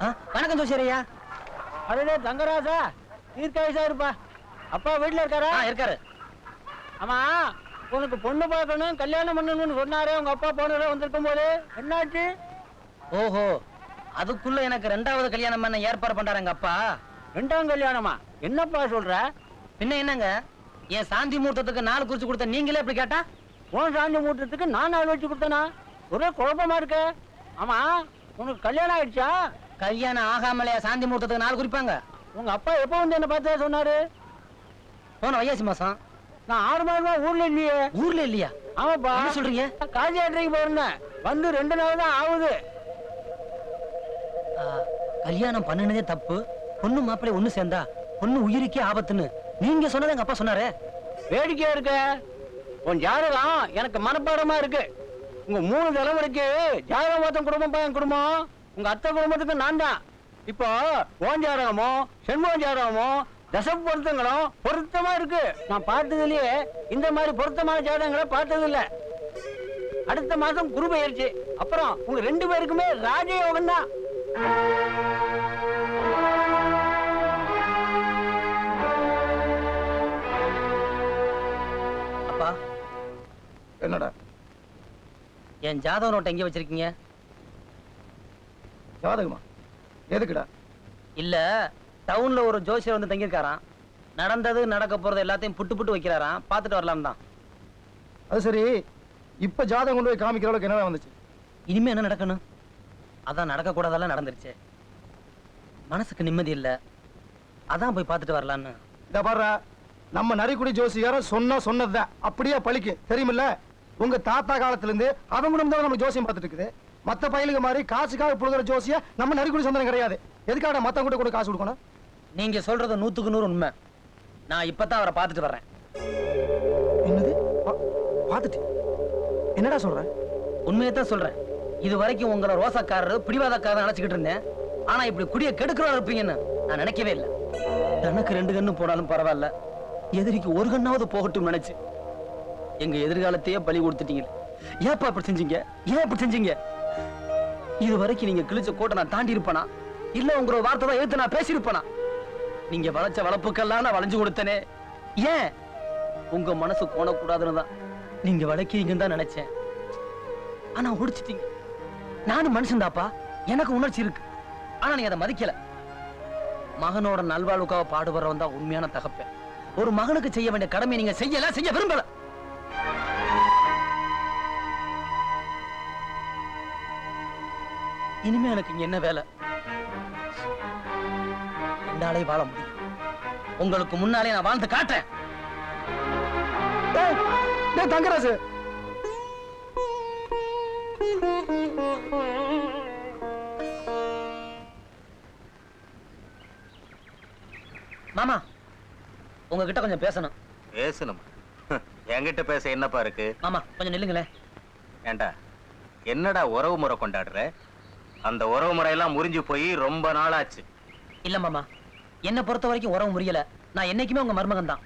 வணக்கம் ஜோசியரையா அடடே தங்கராசா தீர்க்காயுசா இருப்பா. அப்பா வீட்டுல இருக்காரா? இருக்காரு. ஆமா உனக்கு பொண்ணு பார்க்கணும் கல்யாணம் பண்ணணும்னு சொன்னாரே உங்க அப்பா போனதே வந்திருக்கும் போது. என்னாச்சு? ஓஹோ அதுக்குள்ள எனக்கு ரெண்டாவது கல்யாணம் பண்ண ஏற்பாடு பண்றாரு எங்க அப்பா. ரெண்டாம் கல்யாணமா? என்னப்பா சொல்ற? பின்ன என்னங்க? என் சாந்தி முகூர்த்தத்துக்கு நாள் குறிச்சு கொடுத்த நீங்களே இப்படி கேட்டா? உன் சாந்தி மூட்டத்துக்கு நான் நாள் வச்சு கொடுத்தனா? ஒரே குழப்பமா இருக்க. ஆமா உனக்கு கல்யாணம் ஆயிடுச்சா? கல்யாணம் ஆகாமலையா சாந்தி முகூர்த்தத்துக்கு நாள் குறிப்பாங்க. உங்க அப்பா எப்போ வந்து என்ன பார்த்தா சொன்னாரு? போன வையாசி மாசம். நான் ஆறு மாதமா ஊர்ல இல்லையே. ஊர்ல இல்லையா? ஆமாப்பா. என்ன சொல்றீங்க? காசி யாத்திரைக்கு போயிருந்தேன். வந்து ரெண்டு நாள் தான் ஆகுது. கல்யாணம் பண்ணுனதே தப்பு. பொண்ணு மாப்பிள்ளை ஒண்ணு சேர்ந்தா பொண்ணு உயிருக்கே ஆபத்துன்னு. நீங்க சொன்னதை எங்க அப்பா சொன்னாரே? வேடிக்கையா இருக்க. உன் ஜாதகம் எனக்கு மனப்பாடமா இருக்கு. உங்க மூணு தலைமுறைக்கு ஜாதகம் மொத்தம் குடும்பம் பையன் குடும்பம். உங்க அத்தை குடும்பத்துக்கு நான் தான். இப்போ ஓன் ஜாதகமோ செண்போன் ஜாதகமோ தச பொருத்தங்களும் பொருத்தமா இருக்கு. நான் பார்த்ததுலயே இந்த மாதிரி பொருத்தமான ஜாதகங்களை பார்த்தது இல்ல அடுத்த மாசம் குரு பயிற்சி. அப்புறம் உங்க ரெண்டு பேருக்குமே ராஜயோகம் தான். அப்பா. என்னடா? என் ஜாதக நோட்டை எங்க வச்சிருக்கீங்க? ஜாதகமா? எதுக்குடா? இல்ல டவுன்ல ஒரு ஜோசியர் வந்து தங்கியிருக்காராம். நடந்தது நடக்க போறது எல்லாத்தையும் புட்டு புட்டு வைக்கிறாராம். பார்த்துட்டு வரலாம் தான். அது சரி. இப்ப ஜாதகம் கொண்டு போய் காமிக்கிற அளவுக்கு என்ன வந்துச்சு? இனிமே என்ன நடக்கணும்? அதான் நடக்க கூடாதெல்லாம் நடந்துருச்சு. மனசுக்கு நிம்மதி இல்ல. அதான் போய் பார்த்துட்டு வரலான்னு. இந்த பாருடா நம்ம நரிக்குடி ஜோசியாரம் சொன்னா சொன்னதுதான். அப்படியே பழிக்கு. தெரியுமில்ல? உங்க தாத்தா காலத்துல இருந்து அவங்க குடும்பம் தான் நம்ம ஜோசியம் பார்த்துட்டு இருக்குது. மத்த பயிலுக்கு மாதிரி காசுக்காக புழுகிற ஜோசிய நம்ம நரிக்குடி சொந்தம் கிடையாது. எதுக்காக மத்த கூட கூட காசு கொடுக்கணும்? நீங்க சொல்றது நூத்துக்கு நூறு உண்மை. நான் இப்பதான் அவரை பார்த்துட்டு வர்றேன். என்னது? பார்த்துட்டு. என்னடா சொல்ற? உண்மையை தான் சொல்றேன். இது வரைக்கும் உங்களை ரோசக்காரர் பிடிவாதக்காரர் நினைச்சுக்கிட்டு இருந்தேன். ஆனா இப்படி குடிய கெடுக்கிறவா இருப்பீங்கன்னு நான் நினைக்கவே இல்லை. தனக்கு ரெண்டு கண்ணு போனாலும் பரவாயில்ல. எதிரிக்கு ஒரு கண்ணாவது போகட்டும் நினைச்சு. எங்க எதிர்காலத்தையே பலி கொடுத்துட்டீங்க ஏப்பா இப்படி செஞ்சீங்க? ஏன் இப்படி செஞ்சீங்க? இது வரைக்கும் நீங்க கிழிச்ச கோட்டை நான் தாண்டி இருப்பனா இல்ல உங்களோட வார்த்தை தான் எடுத்து நான் பேசியிருப்பனா? நீங்க வளைச்ச வளப்புக்கெல்லாம் நான் வளைஞ்சு கொடுத்தனே. ஏன்? உங்க மனசு கோணக்கூடாதுன்னு தான். நீங்க வளைக்கிறீங்கன்னு தான் நினைச்சேன். ஆனா ஒடிச்சிட்டீங்க. நானும் மனுஷன்தாப்பா. எனக்கு உணர்ச்சி இருக்கு. ஆனா நீங்க அதை மதிக்கல. மகனோட நல்வாழ்வுக்காக பாடுபடுறவன் தான் உண்மையான தகப்பேன். ஒரு மகனுக்கு செய்ய வேண்டிய கடமை நீங்க செய்யல செய்ய விரும்பல. இனிமே எனக்கு இங்க என்ன வேலை? என்னாலே வாழ முடியும். உங்களுக்கு முன்னாலே நான் வாழ்ந்து காட்டுறேன். டேய் தங்கராசு மாமா உங்ககிட்ட கொஞ்சம் பேசணும். பேசணும்? என்கிட்ட பேச என்னப்பா இருக்கு? மாமா கொஞ்சம் நில்லுங்களேன். ஏண்டா என்னடா உறவு முறை கொண்டாடுற? அந்த உறவு முறையெல்லாம் முறிஞ்சு போய் ரொம்ப நாளாச்சு. இல்ல மாமா. என்னை பொறுத்த வரைக்கும் உறவு முடியல நான் என்னைக்குமே உங்க மருமகன் தான்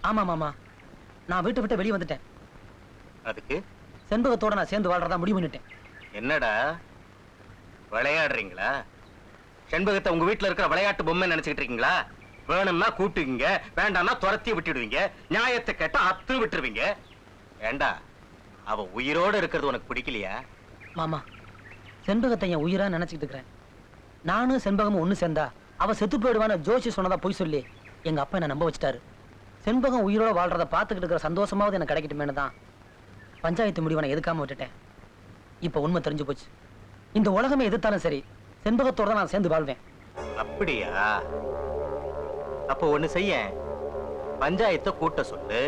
ஆமா மாமா. நான் வீட்டை விட்டு வெளியே வந்துட்டேன். அதுக்கு? செண்பகத்தோட நான் சேர்ந்து வாழ்றதா முடிவு பண்ணிட்டேன். என்னடா? விளையாடுறீங்களா? செண்பகத்தை உங்க வீட்டுல இருக்கிற விளையாட்டு பொம்மை நினைச்சுக்கிட்டு இருக்கீங்களா? வேணும்னா கூட்டுவீங்க வேண்டாம்னா துரத்தி விட்டுடுவீங்க நியாயத்தை கேட்டா அத்து விட்டுருவீங்க. ஏண்டா? அவ உயிரோட இருக்கிறது உனக்கு பிடிக்கலையா? மாமா செண்பகத்தை என் உயிரா நினைச்சிட்டு இருக்கிறேன். நானும் செண்பகமும் ஒன்று சேர்ந்தா அவ செத்து போயிடுவான ஜோஷி சொன்னதா போய் சொல்லி எங்க அப்பா என்ன நம்ப வச்சுட்டாரு. செண்பகம் உயிரோட வாழ்றத பார்த்துக்கிட்டு இருக்கிற சந்தோஷமாவது எனக்கு கிடைக்கட்டுமேனு தான் பஞ்சாயத்து முடிவான நான் எதுக்காம விட்டுட்டேன். இப்போ உண்மை தெரிஞ்சு போச்சு. இந்த உலகமே எதிர்த்தாலும் சரி செண்பகத்தோட தான் நான் சேர்ந்து வாழ்வேன். அப்படியா? அப்போ ஒண்ணு செய்ய பஞ்சாயத்தை கூட்ட சொல்லு.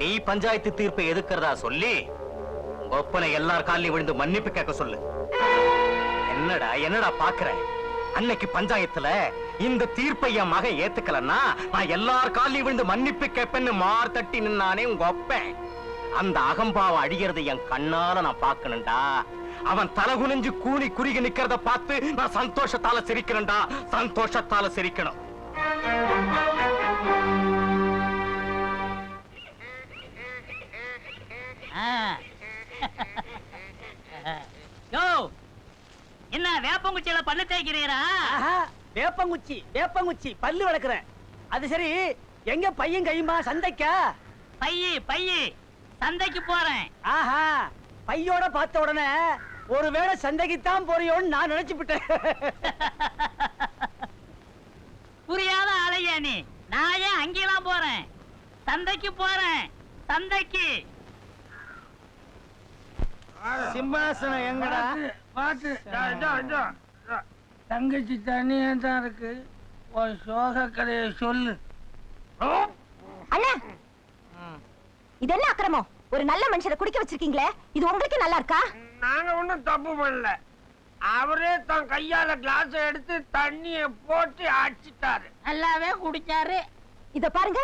நீ பஞ்சாயத்து தீர்ப்பை எதுக்குறதா சொல்லி ஒப்பனை எல்லார் காலையும் விழுந்து மன்னிப்பு கேட்க சொல்லு. என்னடா என்னடா பாக்குற அன்னைக்கு பஞ்சாயத்துல இந்த தீர்ப்பை என் மகன் ஏத்துக்கலன்னா நான் எல்லார் காலையும் விழுந்து மன்னிப்பு கேட்பேன்னு மார் தட்டி நின்னானே உங்க ஒப்பேன். அந்த அகம்பாவம் அடிகிறது என் கண்ணால நான் பாக்கணும்டா அவன் தலகுனிஞ்சு கூனி குறுகி நிக்கிறத பார்த்து நான் சந்தோஷத்தால சிரிக்கிறேன்டா சந்தோஷத்தால சிரிக்கணும். என்ன வேப்பங்குச்சியில பல்லு தேய்க்கிறீரா? வேப்பங்குச்சி வேப்பங்குச்சி பல்லு வளர்க்குறேன். அது சரி எங்க பையன் கையுமா சந்தைக்கா? பையி பையி சந்தைக்கு போறேன். ஆஹா பையோட பார்த்த உடனே ஒருவேளை சந்தைக்கு தான் போறியோன்னு நான் நினைச்சுப்பிட்டேன். புரியாத ஆளையா நீ. நான் ஏன் அங்கெல்லாம் போறேன்? சந்தைக்கு போறேன் சந்தைக்கு. சிம்மாசனம் எங்கடா? பாத்து தங்கச்சி தனியா தான் இருக்கு. உன் சோக கதையை சொல்லு. அண்ணா! இது என்ன அக்கிரமம்? ஒரு நல்ல மனுஷரை குடிக்க வச்சிருக்கீங்களே? இது உங்களுக்கு நல்லா இருக்கா? நாங்க ஒண்ணும் தப்பு பண்ணல. அவரே தன் கையால கிளாஸ் எடுத்து தண்ணிய போட்டு அடிச்சிட்டாரு. நல்லாவே குடிச்சாரு. இத பாருங்க.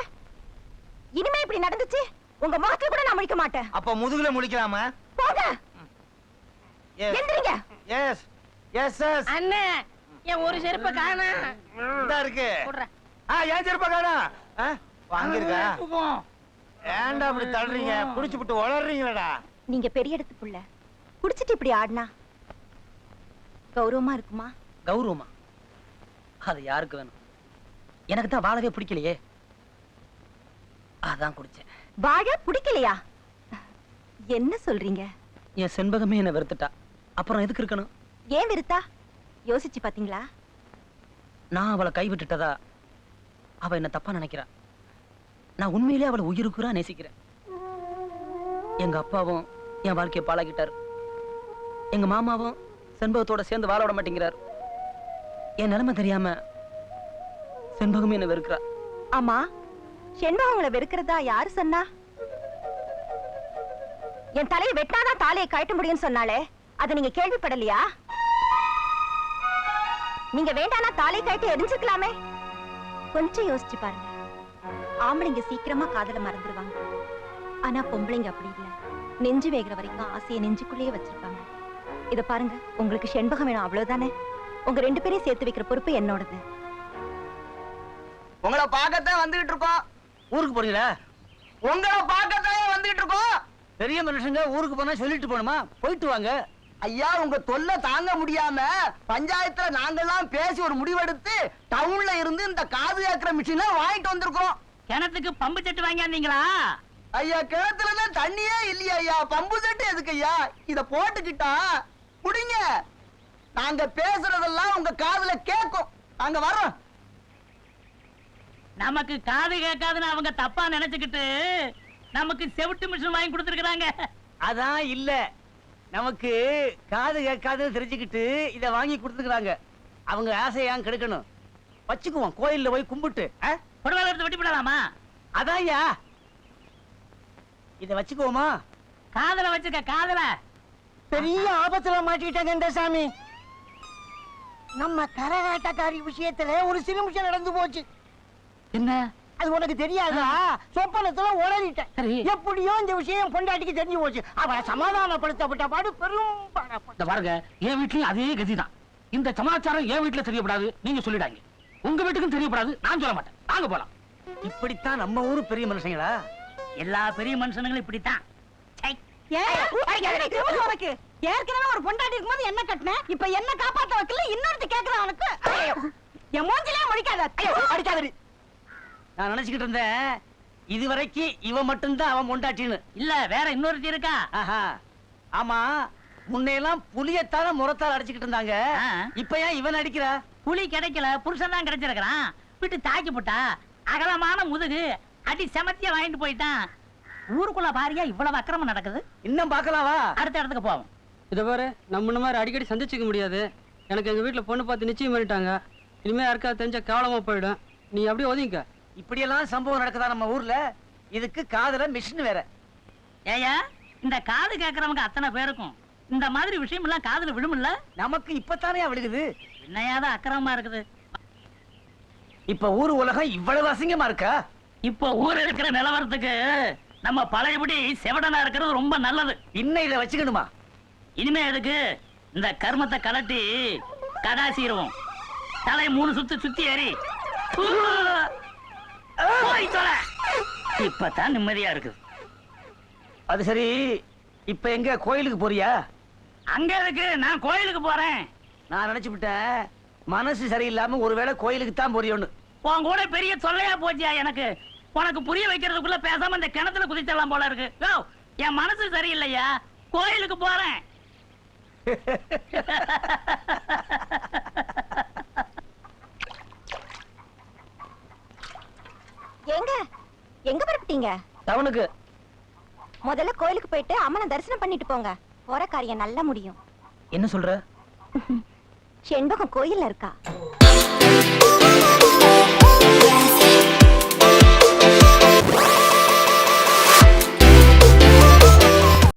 இனிமே இப்படி நடந்துச்சு உங்க முகத்துல கூட நான் முடிக்க மாட்டேன். அப்ப முதுகுல முடிக்கலாமா போங்க. எந்திரிங்க. எஸ் எஸ் எஸ் அண்ணே என் ஒரு செருப்ப காண. இதா இருக்கு. ஆ ஏன் செருப்ப காணோம்? ஆ வாங்கிருக்கா? ஏன்டா அப்படி தள்ளுறீங்க? புடிச்சு விட்டு வளர்றீங்களடா நீங்க பெரிய இடத்து புள்ள. குடிச்சிட்டு இப்படி ஆடினா? கௌரவமா இருக்குமா? கௌரவமா? அது யாருக்கு வேணும்? எனக்கு தான் வாழவே பிடிக்கலையே. அதான் குடிச்சேன். வாழ பிடிக்கலையா? என்ன சொல்றீங்க? என் செண்பகமே என்னை வெறுத்துட்டா. அப்புறம் எதுக்கு இருக்கணும்? ஏன் விருத்தா? யோசிச்சு பாத்தீங்களா? நான் அவளை கைவிட்டுட்டதா? அவ என்ன தப்பா நினைக்கிறா? நான் உண்மையிலே அவளை உயிருக்குறா நேசிக்கிறேன். எங்க அப்பாவும் என் வாழ்க்கையை பாழாக்கிட்டார். எங்க மாமாவும் செண்பகத்தோட சேர்ந்து வாழ விட மாட்டேங்கிறார். என் நிலைமை தெரியாம செண்பகமே என்ன வெறுக்கிறா. ஆமா செண்பகம் உங்களை வெறுக்கிறதா யாரு சொன்னா? என் தலையை வெட்டாதான் தாலியை கழட்ட முடியும்னு சொன்னாலே அது நீங்க கேள்விப்படலையா? நீங்க வேண்டானா தாலை கட்டி எரிஞ்சுக்கலாமே. கொஞ்சம் யோசிச்சு பாருங்க. ஆம்பளைங்க சீக்கிரமா காதல மறந்துடுவாங்க ஆனா பொம்பளைங்க அப்படி இல்ல. நெஞ்சு வேகிற வரைக்கும் ஆசையை நெஞ்சுக்குள்ளேயே வச்சிருப்பாங்க. இத பாருங்க உங்களுக்கு செண்பகம் வேணும் அவ்வளவுதானே? உங்க ரெண்டு பேரையும் சேர்த்து வைக்கிற பொறுப்பு என்னோடது. உங்களை பார்க்கத்தான் வந்துகிட்டு இருக்கோம். ஊருக்கு போறீங்களா? உங்களை பார்க்கத்தான் வந்துகிட்டு இருக்கோம். பெரிய மனுஷங்க ஊருக்கு போனா சொல்லிட்டு போணுமா போயிட்டு வாங்க. ஐயா உங்க தொல்லை தாங்க முடியாம பஞ்சாயத்துல நாங்கெல்லாம் பேசி ஒரு முடிவெடுத்து டவுன்ல இருந்து இந்த காது கேட்கிற மிஷினை வாங்கிட்டு வந்திருக்கோம். கிணத்துக்கு பம்பு செட்டு வாங்கியாந்தீங்களா? ஐயா கிணத்துல தண்ணியே இல்லையா ஐயா. பம்பு செட்டு எதுக்கு ஐயா? இத போட்டுக்கிட்டா குடிங்க. நாங்க பேசுறதெல்லாம் உங்க காதுல கேட்கும் நாங்க வர்றோம். நமக்கு காது கேட்காதுன்னு அவங்க தப்பா நினைச்சுக்கிட்டு நமக்கு செவிட்டு மிஷின் வாங்கி கொடுத்துருக்காங்க அதான் இல்ல. நமக்கு காது கேட்காதுன்னு தெரிஞ்சுக்கிட்டு இத வாங்கி கொடுத்துக்கிறாங்க அவங்க ஆசையை ஏன் கெடுக்கணும்? வச்சுக்குவோம் கோயில்ல போய் கும்பிட்டு? புடவை எடுத்து வெட்டி போடலாமா? அதான் ஐயா. இத வச்சுக்குவோமா? காதல வச்சுக்க காதல. பெரிய ஆபத்துல மாட்டிக்கிட்டாங்க இந்த சாமி. நம்ம கரகாட்டக்காரி விஷயத்துல ஒரு சிறுமிஷம் நடந்து போச்சு. என்ன? அது உனக்கு தெரியாதா? சொப்பனத்துல உளறிட்டேன். எப்படியோ இந்த விஷயம் பொண்டாட்டிக்கு தெரிஞ்சு போச்சு. அவளை சமாதானப்படுத்தப்பட்ட பாடு பெரும் பாருங்க என் வீட்லயும் அதே கதிதான். இந்த சமாச்சாரம் என் வீட்டுல தெரியப்படாது நீங்க சொல்லிடாங்க உங்க வீட்டுக்கும் தெரியப்படாது நான் சொல்ல மாட்டேன். வாங்க போலாம். இப்படித்தான் நம்ம ஊரு பெரிய மனுஷங்களா? எல்லா பெரிய மனுஷனுங்களும் இப்படித்தான். ஏற்கனவே ஒரு பொண்டாட்டி இருக்கும்போது என்ன கட்டின இப்ப என்ன காப்பாத்த வைக்கல இன்னொருத்த கேக்குறான் உனக்கு என் மூஞ்சிலே முடிக்காத. அடிக்காதடி. நான் நினைச்சுக்கிட்டு இருந்தேன் இதுவரைக்கும் இவ மட்டும்தான் அவன் பொண்டாட்டின்னு. இல்ல வேற இன்னொருத்தி இருக்கா? ஆஹா. ஆமா முன்னையெல்லாம் புளியத்தால முறத்தால் அடிச்சுக்கிட்டு இருந்தாங்க. ஆ. இப்ப ஏன் இவன் அடிக்கிறா? புலி கிடைக்கல புருஷன் தான் கிடைச்சிருக்கிறான். விட்டு தாக்கி போட்டா அகலமான முதுகு அடி செமத்தியா வாங்கிட்டு போயிட்டான். ஊருக்குள்ள பாரியா இவ்வளவு அக்கிரமம் நடக்குது? இன்னும் பார்க்கலாம் வா அடுத்த இடத்துக்கு போவோம். இதை பாரு நம்ம மாதிரி அடிக்கடி சந்திச்சுக்க முடியாது. எனக்கு எங்க வீட்ல பொண்ணு பார்த்து நிச்சயம் பண்ணிட்டாங்க. இனிமே யாருக்காவது தெரிஞ்சா கேவலமா போயிடும். நீ அப்படியே ஒதுங்க இப்படியெல்லாம் சம்பவம் நடக்குதா நம்ம ஊர்ல? இதுக்கு காதுல மிஷின் வேற. ஏயா இந்த காது கேட்கறவங்க அத்தனை பேருக்கும். இந்த மாதிரி விஷயம் எல்லாம் காதுல விழுமில்ல? நமக்கு இப்பத்தானே விழுகுது. என்னையாதான் அக்கிரமமா இருக்குது. இப்ப ஊர் உலகம் இவ்வளவு அசிங்கமா இருக்கா? இப்போ ஊர் இருக்கிற நிலவரத்துக்கு நம்ம பழையபடி செவடனா இருக்கிறது ரொம்ப நல்லது. இன்னும் இதை வச்சுக்கணுமா? இனிமே எதுக்கு? இந்த கர்மத்தை கலட்டி கடாசிடுவோம் தலை மூணு சுத்து சுத்தி ஏறி. போய் தொலை. இப்பதான் நிம்மதியா இருக்குது அது சரி இப்ப எங்க கோயிலுக்கு போறியா? அங்க இருக்கு நான் கோயிலுக்கு போறேன். நான் நினைச்சு விட்டேன். மனசு சரியில்லாம ஒருவேளை கோயிலுக்கு தான் போறியோன்னு. உன் கூட பெரிய தொல்லையா போச்சியா எனக்கு? உனக்கு புரிய வைக்கிறதுக்குள்ள பேசாம இந்த கிணத்துல குதிச்சிடலாம் போல இருக்கு. யோ என் மனசு சரியில்லையா? கோயிலுக்கு போறேன். எங்க? எங்க பரப்பிட்டீங்க? டவுனுக்கு. முதல்ல கோயிலுக்கு போயிட்டு அம்மனை தரிசனம் பண்ணிட்டு போங்க. போற காரியம் நல்லா முடியும். என்ன சொல்ற? செண்பகம் கோயில்ல இருக்கா?